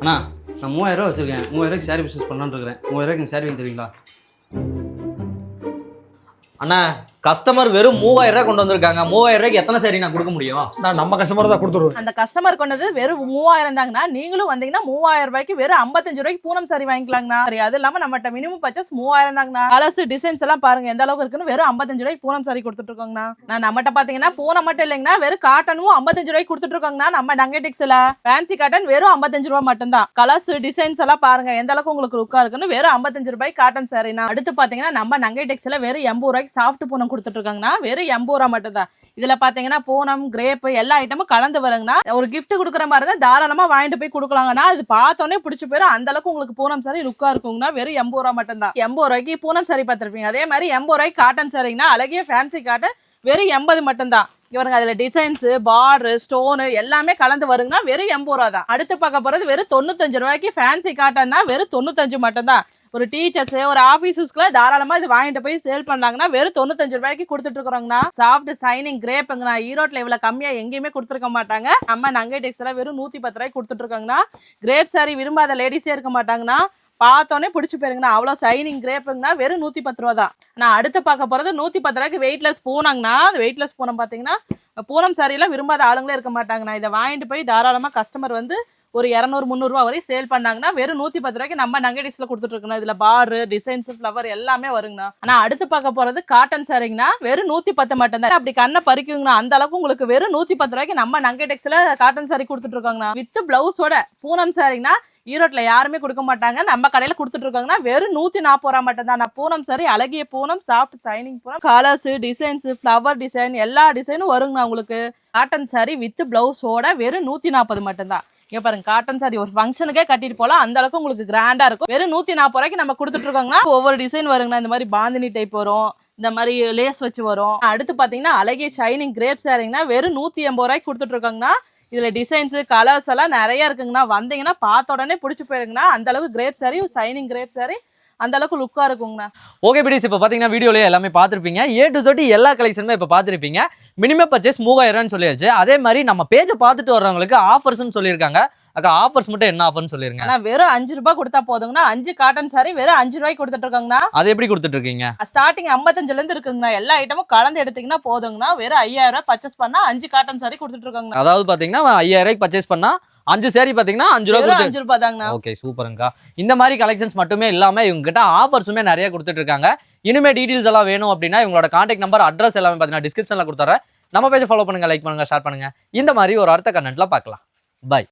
அண்ணா நான் மூவாயிரம் வச்சுருக்கேன். மூவாயிரரூவாய்க்கு மூவாயிரம் சாரி பிஸ்னஸ் பண்ணலான்னு இருக்கிறேன். மூவாயிரம் ரூபாய்க்கு சாரி வாங்கி தருவீங்களா? அண்ணா கஸ்டமர் வெறும் மூவாயிரம் ரூபாய் கொண்டு வந்திருக்காங்க. மூவாயிரம் ரூபாய்க்கு எத்தனை சரி நான் கொடுக்க முடியும்? நான் நம்ம கஸ்டமர் தான் கொடுத்துருவோம். அந்த கஸ்டமர் கொண்டது வெறும் மூவாயிரம் தாங்கண்ணா. நீங்களும் வந்தீங்கன்னா மூவாயிரம் ரூபாய்க்கு வெறும் ஐம்பத்தஞ்சு ரூபாய்க்கு பூனம் சாரி வாங்கிக்கலாங்கண்ணா. சரி அது இல்லாம நம்மகிட்ட மினிமம் பர்ச்சேஸ் மூவாயிரம் தாங்கண்ணா. கலர்ஸ் டிசைன்ஸ் எல்லாம் பாருங்க எந்த அளவுக்கு இருக்குன்னு வெறும் ஐம்பத்தஞ்சு ரூபாய்க்கு பூனம் சாரி கொடுத்துட்டு இருக்கோங்கண்ணா நான் நம்மகிட்ட பாத்தீங்கன்னா பூனம் மட்டும் இல்லைங்கண்ணா வெறும் காட்டனும் ஐம்பத்தஞ்சு ரூபாய்க்கு கொடுத்துட்டு இருக்கோங்கண்ணா நம்ம டங்கெட்டிக்ஸ்ல ஃபேன்சி காட்டன் வெறும் ஐம்பத்தஞ்சு ரூபாய் மட்டும்தான். கலர்ஸ் டிசைன்ஸ் எல்லாம் பாருங்க எந்த அளவுக்கு உங்களுக்கு லுக்கா இருக்குன்னு வெறும் ஐம்பத்தஞ்சு ரூபாய் காட்டன் சாரினா அடுத்து பாத்தீங்கன்னா நம்ம நங்கைடெக்ஸ்ல வெறும் எண்பது ரூபாய்க்கு சாஃப்ட் பூனம் கொடுத்துட்ருக்காங்கன்னா வெறும் எண்பது ரூபா மட்டும்தான். இதில் பார்த்தீங்கன்னா பூனம் கிரேப்பு எல்லா ஐட்டமும் கலந்து வருங்கண்ணா ஒரு கிஃப்ட் கொடுக்குற மாதிரி தான் தாராளமாக வாங்கிட்டு போய் கொடுக்கலாங்கண்ணா அது பார்த்தோன்னே பிடிச்சி போயிடும் அந்த அளவுக்கு உங்களுக்கு பூனம் சாரி லுக்காக இருக்குங்கன்னா வெறும் எண்பது ரூபா மட்டும்தான். எண்பது ரூபாய்க்கு பூனம் சாரி பார்த்துருப்பீங்க. அதே மாதிரி எண்பது ரூபாய்க்கு காட்டன் சாரிங்கன்னா அழகிய ஃபேன்சி காட்டன் வெறும் எண்பது மட்டும்தான். இவருங்க அதில் டிசைன்ஸு பார்டரு ஸ்டோனு எல்லாமே கலந்து வருங்கன்னா வெறும் எண்பது ரூபா தான். அடுத்து பார்க்க போகிறது வெறும் தொண்ணூத்தஞ்சு ரூபாய்க்கு ஃபேன்சி காட்டன்னா வெறும் தொண்ணூத்தஞ்சு மட்டும்தான். ஒரு டீச்சர்ஸ் ஒரு ஆஃபீஸ் யூஸ்க்குலாம் தாராளமா இது வாங்கிட்டு போய் சேல் பண்ணாங்கன்னா வெறும் தொண்ணூத்தஞ்சு ரூபாய்க்கு கொடுத்துட்டு இருக்கிறோங்கண்ணா. சாஃப்ட் சைனிங் கிரேப்புங்கண்ணா ஈரோட்ல இவ்வளவு கம்மியா எங்கேயுமே கொடுத்துருக்க மாட்டாங்க. நம்ம நங்கை டெக்ஸ் வெறும் நூத்தி பத்து ரூபாய்க்கு கொடுத்துட்டு இருக்காங்கன்னா கிரேப் சாரி விரும்பாத லேடிஸே இருக்க மாட்டாங்கண்ணா. பார்த்தோன்னே பிடிச்சி போயிருங்கண்ணா. அவ்வளோ சைனிங் கிரேப்புங்கண்ணா வெறும் நூற்றி பத்து ரூபா தான். நான் அடுத்து பார்க்க போகிறது நூற்றி பத்து ரூபாய்க்கு வெயிட்லெஸ் பூனங்கண்ணா. அது வெயிட்லெஸ் பூனம் பார்த்தீங்கன்னா பூனம் சாரியெல்லாம் விரும்பாத ஆளுங்களே இருக்க மாட்டாங்கண்ணா. இதை வாங்கிட்டு போய் தாராளமாக கஸ்டமர் வந்து ஒரு இரநூறு முந்நூறுரூவா வரையும் சேல் பண்ணாங்கன்னா வெறும் நூற்றி பத்து ரூபாய்க்கு நம்ம நங்கடிஸில் கொடுத்துட்ருக்கோம் இதில் பாரு டிசைன்ஸ் ஃப்ளவர் எல்லாமே வருங்கண்ணா. ஆனால் அடுத்து பார்க்க போகிறது காட்டன் சாரிங்கன்னா வெறும் நூற்றி பத்து மட்டும்தான் அப்படி கண்ணை பறிக்குங்கண்ணா அந்த அளவுக்கு உங்களுக்கு வெறும் நூற்றி பத்து ரூபாய்க்கு நம்ம நங்கடெக்ஸில் காட்டன் சாரி கொடுத்துட்ருக்காங்கண்ணா வித் ப்ளவுஸோட பூனம் சாரிங்கன்னா ஈரோட்டில் யாருமே கொடுக்க மாட்டாங்க. நம்ம கடையில் கொடுத்துட்டு இருக்காங்கன்னா வெறும் நூற்றி நாற்பது ரூபா மட்டும் தான் நான் பூனம் சரி அழகிய Poonam soft shining Poonam colours designs flower design எல்லா டிசைனும் வருங்கண்ணா உங்களுக்கு. காட்டன் சாரி வித் பிளவுஸோட வெறும் நூற்றி நாற்பது மட்டும்தான். இங்க பாருங்க காட்டன் சாரி ஒரு ஃபங்க்ஷனுக்கே கட்டிட்டு போகலாம் அந்த அளவுக்கு உங்களுக்கு கிராண்டா இருக்கும். வெறும் நூற்றி நாற்பது ரூபாய்க்கு நம்ம கொடுத்துட்டு இருக்கோங்கன்னா ஒவ்வொரு டிசைன் வருங்கண்ணா. இந்த மாதிரி பாந்தினி டைப் வரும். இந்த மாதிரி லேஸ் வச்சு வரும். அடுத்து பார்த்தீங்கன்னா அழகிய ஷைனிங் கிரேப் சாரிங்கன்னா வெறும் நூற்றி எண்பது ரூபாய்க்கு கொடுத்துட்டு இருக்காங்கன்னா இதில் டிசைன்ஸு கலர்ஸ் எல்லாம் நிறையா இருக்குங்கண்ணா. வந்தீங்கன்னா பார்த்த உடனே பிடிச்சி போயிருங்கண்ணா. அந்த அளவுக்கு crepe sari shining crepe sari அந்த அளவுக்கு லுக்கா இருக்குங்கண்ணா. ஓகே பிடிஸ் இப்போ பார்த்தீங்கன்னா வீடியோலேயே எல்லாமே பார்த்துருப்பீங்க ஏ டு சொட்டி எல்லா கலெக்ஷனுமே இப்போ பார்த்துருப்பீங்க மினிமம் பர்ச்சேஸ் மூவாயிரம்னு சொல்லியாச்சு. அதே மாதிரி நம்ம பேஜை பார்த்துட்டு வர்றவங்களுக்கு ஆஃபர்ஸ்னு சொல்லியிருக்காங்க. அக்கா ஆஃபர்ஸ் மட்டும் என்ன ஆஃபர்னு சொல்லிருங்க. ஆனா வெறும் அஞ்சு ரூபாய் கொடுத்தா போதுங்கண்ணா. அஞ்சு காட்டன் சாரி வெறும் அஞ்சு ரூபாய்க்கு கொடுத்துட்டு இருக்காங்கண்ணா. அது எப்படி கொடுத்துட்டு இருக்கீங்க? ஸ்டார்டிங் ஐம்பத்தஞ்சுல இருந்து இருக்குங்கண்ணா. எல்லா ஐட்டமும் கலந்து எடுத்தீங்கன்னா போதுங்கண்ணா. வெறும் ஐயாயிரம் ரூபாய் பர்ச்சேஸ் பண்ணா அஞ்சு காட்டன் சாரி கொடுத்துட்டு இருக்காங்கண்ணா. அதாவது பார்த்தீங்கன்னா ஐயாயிரம் ரூபாய்க்கு பர்ச்சேஸ் பண்ணா அஞ்சு சேரீ பார்த்தீங்கன்னா அஞ்சு ரூபா அஞ்சு ரூபாய் தாங்கண்ணா. ஓகே சூப்பருங்கக்கா இந்த மாதிரி கலெக்ஷன்ஸ் மட்டுமே இல்லாமல் இவங்க கிட்ட ஆஃபர்ஸுமே நிறைய கொடுத்துட்டு இருக்காங்க இனிமே டீடைல்ஸ் எல்லாம் வேணும் அப்படின்னா இவங்களோட கான்டாக்ட் நம்பர் அட்ரஸ் எல்லாமே பார்த்தீங்கன்னா டிஸ்கிரிப்ஷனில் கொடுத்துறேன் நம்ம பேஜை ஃபாலோ பண்ணுங்க லைக் பண்ணுங்க ஷேர் பண்ணுங்க. இந்த மாதிரி ஒரு அடுத்த கண்டென்ட்ல பார்க்கலாம். பை